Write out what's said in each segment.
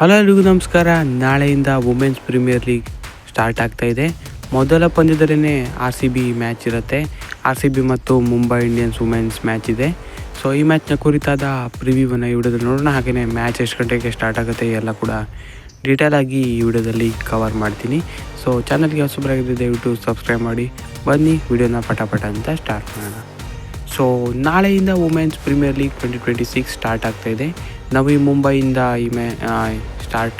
Hello ನಮಸ್ಕಾರ. ನಾಳೆಯಿಂದ women's premier league start ಆಗ್ತಾ ಇದೆ. ಮೊದಲ ಪಂದ್ಯದಲ್ಲೇ ಆರ್ ಸಿ ಬಿ ಮ್ಯಾಚ್ ಇರುತ್ತೆ. ಆರ್ ಸಿ ಬಿ ಮತ್ತು ಮುಂಬೈ ಇಂಡಿಯನ್ಸ್ ವುಮೆನ್ಸ್ ಮ್ಯಾಚ್ ಇದೆ. ಸೊ ಈ ಮ್ಯಾಚ್ನ ಕುರಿತಾದ ಪ್ರಿವ್ಯೂವನ್ನು ಈ ವಿಡಿಯೋದಲ್ಲಿ ನೋಡೋಣ. ಹಾಗೆಯೇ ಮ್ಯಾಚ್ ಎಷ್ಟು ಗಂಟೆಗೆ ಸ್ಟಾರ್ಟ್ ಆಗುತ್ತೆ ಎಲ್ಲ ಕೂಡ ಡೀಟೇಲ್ ಆಗಿ ಈ ವಿಡಿಯೋದಲ್ಲಿ ಕವರ್ ಮಾಡ್ತೀನಿ. ಸೊ ಚಾನಲ್ಗೆ ಹೊಸಬರಾಗಿದ್ದರೆ ದಯವಿಟ್ಟು ಸಬ್ಸ್ಕ್ರೈಬ್ ಮಾಡಿ. ಬನ್ನಿ, ವಿಡಿಯೋನ ಪಟ ಅಂತ ಸ್ಟಾರ್ಟ್ ಮಾಡೋಣ. ಸೊ ನಾಳೆಯಿಂದ women's premier league twenty twenty six start ಆಗ್ತಾಯಿದೆ ನವಿ ಮುಂಬೈಯಿಂದ ಈ ಮ್ಯಾ ಸ್ಟಾರ್ಟ್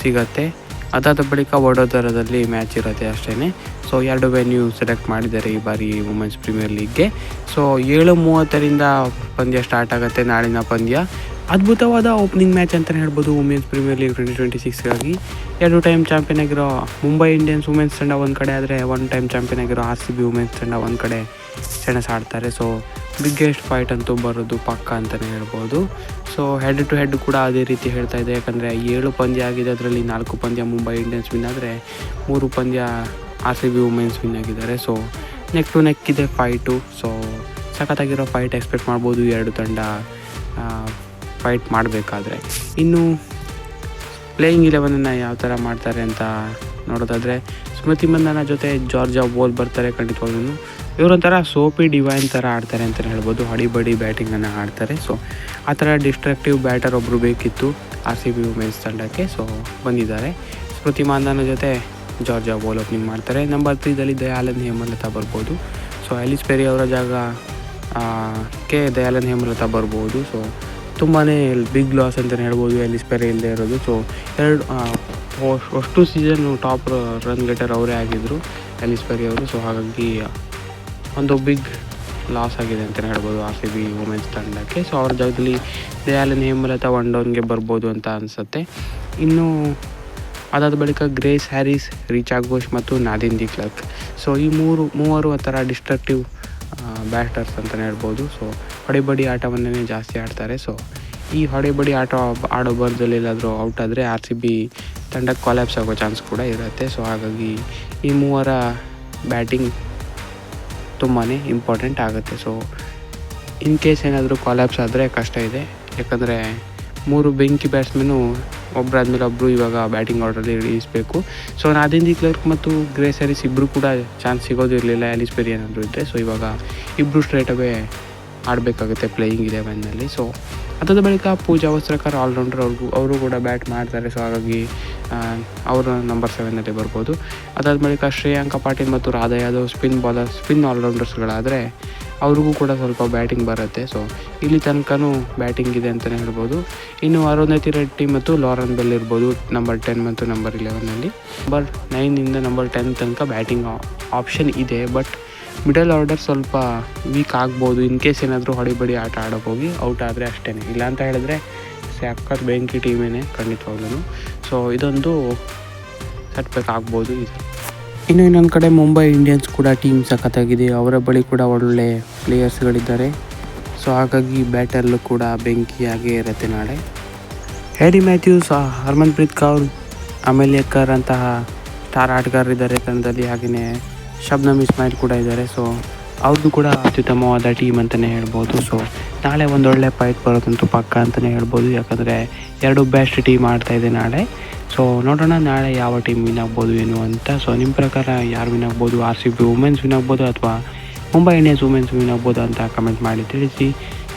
ಸಿಗತ್ತೆ. ಅದಾದ ಬಳಿಕ ವಡೋದರದಲ್ಲಿ ಮ್ಯಾಚ್ ಇರುತ್ತೆ ಅಷ್ಟೇ ಸೊ ಎರಡು ವೆನ್ಯೂ ಸೆಲೆಕ್ಟ್ ಮಾಡಿದ್ದಾರೆ ಈ ಬಾರಿ ವುಮೆನ್ಸ್ ಪ್ರೀಮಿಯರ್ ಲೀಗ್ಗೆ ಸೊ ಏಳು ಮೂವತ್ತರಿಂದ ಪಂದ್ಯ ಸ್ಟಾರ್ಟ್ ಆಗುತ್ತೆ ನಾಳಿನ ಪಂದ್ಯ. ಅದ್ಭುತವಾದ ಓಪನಿಂಗ್ ಮ್ಯಾಚ್ ಅಂತಲೇ ಹೇಳ್ಬೋದು women's premier league twenty twenty ಸಿಕ್ಸ್ಗಾಗಿ ಎರಡು ಟೈಮ್ ಚಾಂಪಿಯನ್ ಆಗಿರೋ ಮುಂಬೈ ಇಂಡಿಯನ್ಸ್ ವುಮೆನ್ಸ್ ತಂಡ ಒಂದು ಕಡೆ ಆದರೆ ಒನ್ ಟೈಮ್ ಚಾಂಪಿಯನ್ ಆಗಿರೋ ಆರ್ ಸಿ ಬಿ ವುಮೆನ್ಸ್ ತಂಡ ಒಂದು ಕಡೆ ಸೆಣಸಾಡ್ತಾರೆ. ಸೊ ಬಿಗ್ಗೆಸ್ಟ್ ಫೈಟ್ ಅಂತೂ ಬರೋದು ಪಕ್ಕ ಅಂತಲೇ ಹೇಳ್ಬೋದು. ಸೊ ಹೆಡ್ ಟು ಹೆಡ್ ಕೂಡ ಅದೇ ರೀತಿ ಹೇಳ್ತಾ ಇದೆ. ಯಾಕಂದರೆ ಏಳು ಪಂದ್ಯ ಆಗಿದೆ, ಅದರಲ್ಲಿ ನಾಲ್ಕು ಪಂದ್ಯ ಮುಂಬೈ ಇಂಡಿಯನ್ಸ್ ವಿನ್ ಆದರೆ ಮೂರು ಪಂದ್ಯ R C B women's win ಆಗಿದ್ದಾರೆ. ಸೊ ನೆಕ್ ಟು ನೆಕ್ ಇದೆ ಫೈಟು ಸೊ ಸಖತ್ತಾಗಿರೋ ಫೈಟ್ ಎಕ್ಸ್ಪೆಕ್ಟ್ ಮಾಡ್ಬೋದು. ಎರಡು ತಂಡ ಫೈಟ್ ಮಾಡಬೇಕಾದ್ರೆ. ಇನ್ನು ಪ್ಲೇಯಿಂಗ್ ಇಲೆವನನ್ನು ಯಾವ ಥರ ಮಾಡ್ತಾರೆ ಅಂತ ನೋಡೋದಾದರೆ, ಸ್ಮೃತಿ ಮಂದನ ಜೊತೆ ಜಾರ್ಜಾ ಬೋಲ್ ಬರ್ತಾರೆ ಖಂಡಿತವಾಗ್ಲೂ ಇವರೊಂಥರ ಸೋಪಿ ಡಿವೈನ್ ಥರ ಆಡ್ತಾರೆ ಅಂತಲೇ ಹೇಳ್ಬೋದು. ಹಡಿಬಡಿ ಬ್ಯಾಟಿಂಗನ್ನು ಆಡ್ತಾರೆ. ಸೊ ಆ ಥರ ಡಿಸ್ಟ್ರಕ್ಟಿವ್ ಬ್ಯಾಟರ್ ಒಬ್ಬರು ಬೇಕಿತ್ತು ಆರ್ ಸಿ ಬಿ ವುಮೆನ್ಸ್ ತಂಡಕ್ಕೆ. ಸೊ ಬಂದಿದ್ದಾರೆ. ಸ್ಮೃತಿ ಮಾಂದನ ಜೊತೆ ಜಾರ್ಜಾ ಬೋಲ್ ಓಪನಿಂಗ್ ಮಾಡ್ತಾರೆ. ನಂಬರ್ ತ್ರೀದಲ್ಲಿ ದಯಾಲನ್ ಹೇಮಲತಾ ಬರ್ಬೋದು. ಸೊ ಆಲಿಸ್ ಪೆರಿ ಅವರ ಜಾಗ ಕೆ ದಯಾಲನ್ ಹೇಮಲತಾ ಬರ್ಬೋದು. ಸೊ ತುಂಬಾ ಬಿಗ್ ಲಾಸ್ ಅಂತಲೇ ಹೇಳ್ಬೋದು ಎಲ್ಲಿ ಸ್ಪೆರೆ ಇಲ್ಲದೆ ಇರೋದು. ಸೊ ಎರಡು ಅಷ್ಟು- season season top run getter ಅವರೇ ಆಗಿದ್ದರು ಎಲಿಸ್ ಪೆರಿ ಅವರು ಸೊ ಹಾಗಾಗಿ ಒಂದು ಬಿಗ್ ಲಾಸ್ ಆಗಿದೆ ಅಂತಲೇ ಹೇಳ್ಬೋದು ಆರ್ ಸಿ ಬಿ ವುಮೆನ್ಸ್ ತಂಡಕ್ಕೆ. ಸೊ ಅವ್ರ ಜಾಗದಲ್ಲಿ ದಯಾಲನ್ ಹೇಮಲತಾ ಒನ್ ಡೌನ್ಗೆ ಬರ್ಬೋದು ಅಂತ ಅನಿಸುತ್ತೆ. ಇನ್ನು ಅದಾದ ಬಳಿಕ ಗ್ರೇಸ್ ಹ್ಯಾರಿಸ್ ರಿಚಾ ಘೋಷ್ ಮತ್ತು ನಾದಿನ್ ದಿ ಕ್ಲರ್ಕ್ ಸೊ ಈ ಮೂರು, ಮೂವರು ಆ ಥರ ಡಿಸ್ಟ್ರಕ್ಟಿವ್ ಬ್ಯಾಟರ್ಸ್ ಅಂತಲೇ ಹೇಳ್ಬೋದು. ಸೊ ಹೊಡೆಬಡಿ ಆಟವನ್ನೇ ಜಾಸ್ತಿ ಆಡ್ತಾರೆ. ಸೊ ಈ ಹೊಡೆಬಡಿ ಆಟ ಆಡೋ ಬರ್ದಲ್ಲಿ ಎಲ್ಲಾದರೂ ಔಟ್ ಆದರೆ ಆರ್ ಸಿ ಬಿ ತಂಡಕ್ಕೆ ಕೊಲ್ಯಾಪ್ಸ್ ಆಗೋ ಚಾನ್ಸ್ ಕೂಡ ಇರುತ್ತೆ. ಸೊ ಹಾಗಾಗಿ ಈ ಮೂವರ ಬ್ಯಾಟಿಂಗ್ ತುಂಬಾ ಇಂಪಾರ್ಟೆಂಟ್ ಆಗುತ್ತೆ. ಸೊ ಇನ್ ಕೇಸ್ ಏನಾದರೂ ಕೊಲ್ಯಾಪ್ಸ್ ಆದರೆ ಕಷ್ಟ ಇದೆ. ಯಾಕಂದರೆ ಮೂರು ಬೆಂಕಿ ಬ್ಯಾಟ್ಸ್ಮನ್ನು ಒಬ್ಬರಾದ್ಮೇಲೆ ಒಬ್ಬರು ಇವಾಗ ಬ್ಯಾಟಿಂಗ್ ಆರ್ಡರಲ್ಲಿ ಇಳಿಸಬೇಕು. ಸೊ ನಾದಿಂದಿ ಕ್ಲರ್ಕ್ ಮತ್ತು ಗ್ರೇಸ್ ಹ್ಯಾರಿಸ್ ಇಬ್ಬರು ಕೂಡ ಚಾನ್ಸ್ ಸಿಗೋದಿರಲಿಲ್ಲ. ಆಲಿಸ್ ಪೆರಿ ಏನಾದರೂ ಇದ್ದರೆ ಸೊ ಇವಾಗ ಇಬ್ಬರು ಸ್ಟ್ರೇಟ್ ಅವೇ ಆಡಬೇಕಾಗುತ್ತೆ ಪ್ಲೇಯಿಂಗ್ ಇಲೆವೆನ್ನಲ್ಲಿ ಸೊ ಅದಾದ ಬಳಿಕ ಪೂಜಾ ವಸ್ತ್ರಕರ್ ಆಲ್ರೌಂಡರ್ ಅವ್ರಿಗೂ, ಅವರು ಕೂಡ ಬ್ಯಾಟ್ ಮಾಡ್ತಾರೆ. ಸೊ ಹಾಗಾಗಿ ಅವರು ನಂಬರ್ ಸೆವೆನಲ್ಲಿ ಬರ್ಬೋದು. ಅದಾದ ಬಳಿಕ ಶ್ರೇಯಾಂಕ ಪಾಟೀಲ್ ಮತ್ತು Radha Yadav spin bowler spin ಆಲ್ರೌಂಡರ್ಸ್ಗಳಾದರೆ ಅವ್ರಿಗೂ ಕೂಡ ಸ್ವಲ್ಪ ಬ್ಯಾಟಿಂಗ್ ಬರುತ್ತೆ. ಸೊ ಇಲ್ಲಿ ತನಕನೂ ಬ್ಯಾಟಿಂಗ್ ಇದೆ ಅಂತಲೇ ಹೇಳ್ಬೋದು. ಇನ್ನು ಅರುಂಧತಿ ರೆಡ್ಡಿ ಮತ್ತು ಲಾರನ್ ಬೆಲ್ ಇರ್ಬೋದು ನಂಬರ್ ಟೆನ್ ಮತ್ತು ನಂಬರ್ ಇಲೆವೆನ್ನಲ್ಲಿ ನಂಬರ್ ನೈನಿಂದ ನಂಬರ್ ಟೆನ್ ತನಕ ಬ್ಯಾಟಿಂಗ್ ಆಪ್ಷನ್ ಇದೆ ಬಟ್ ಮಿಡಲ್ ಆರ್ಡರ್ ಸ್ವಲ್ಪ ವೀಕ್ ಆಗ್ಬೋದು ಇನ್ ಕೇಸ್ ಏನಾದರೂ ಹೊಡಿಬಡಿ ಆಟ ಆಡೋಕೆ ಹೋಗಿ ಔಟ್ ಆದರೆ ಅಷ್ಟೇ ಇಲ್ಲ ಅಂತ ಹೇಳಿದ್ರೆ ಸ್ಯಾಕರ್ ಬೆಂಕಿ ಟೀಮೇನೆ ಖಂಡಿತವಾಗ್ಲೂ ಸೊ ಇದೊಂದು ಸೆಟ್ಬ್ಯಾಕ್ ಆಗ್ಬೋದು ಇದು ಇನ್ನು ಇನ್ನೊಂದು ಕಡೆ ಮುಂಬೈ ಇಂಡಿಯನ್ಸ್ ಕೂಡ ಟೀಮ್ ಸಖತ್ತಾಗಿದೆ. ಅವರ ಬಳಿ ಕೂಡ ಒಳ್ಳೆ ಪ್ಲೇಯರ್ಸ್ಗಳಿದ್ದಾರೆ ಸೊ ಹಾಗಾಗಿ ಬ್ಯಾಟರ್ಲು ಕೂಡ ಬೆಂಕಿಯಾಗೇ ಇರುತ್ತೆ ನಾಳೆ. Hayley Matthews Harmanpreet Kaur Amelia Kerr ಅಂತಹ ಸ್ಟಾರ್ ಆಟಗಾರರಿದ್ದಾರೆ ತಂಡದಲ್ಲಿ ಹಾಗೆಯೇ ಶಬ್ನಮ್ ಇಸ್ಮಾಯಿಲ್ ಕೂಡ ಇದ್ದಾರೆ. ಸೊ ಅವ್ರದ್ದು ಕೂಡ ಅತ್ಯುತ್ತಮವಾದ ಟೀಮ್ ಅಂತಲೇ ಹೇಳ್ಬೋದು. ಸೊ ನಾಳೆ ಒಂದೊಳ್ಳೆ ಫೈಟ್ ಬರೋದಂತೂ ಪಕ್ಕ ಅಂತಲೇ ಹೇಳ್ಬೋದು. ಯಾಕಂದರೆ ಎರಡು ಬೆಸ್ಟ್ ಟೀಮ್ ಆಡ್ತಾ ಇದೆ ನಾಳೆ. ಸೊ ನೋಡೋಣ ನಾಳೆ ಯಾವ ಟೀಮ್ ವಿನ್ ಆಗ್ಬೋದು ಏನು ಅಂತ. ಸೊ ನಿಮ್ಮ ಪ್ರಕಾರ ಯಾರು ವಿನ್ ಆಗ್ಬೋದು? R C B women's win ಆಗ್ಬೋದು ಅಥವಾ ಮುಂಬೈ ಇಂಡಿಯನ್ಸ್ ವುಮೆನ್ಸ್ ವಿನ್ ಆಗ್ಬೋದು ಅಂತ ಕಮೆಂಟ್ ಮಾಡಿ ತಿಳಿಸಿ.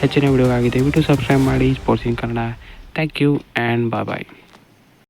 ಹೆಚ್ಚಿನ ವಿಡಿಯೋಗಾಗಿ ದಯವಿಟ್ಟು ಸಬ್ಸ್ಕ್ರೈಬ್ ಮಾಡಿ. Sports in Kannada thank you and bye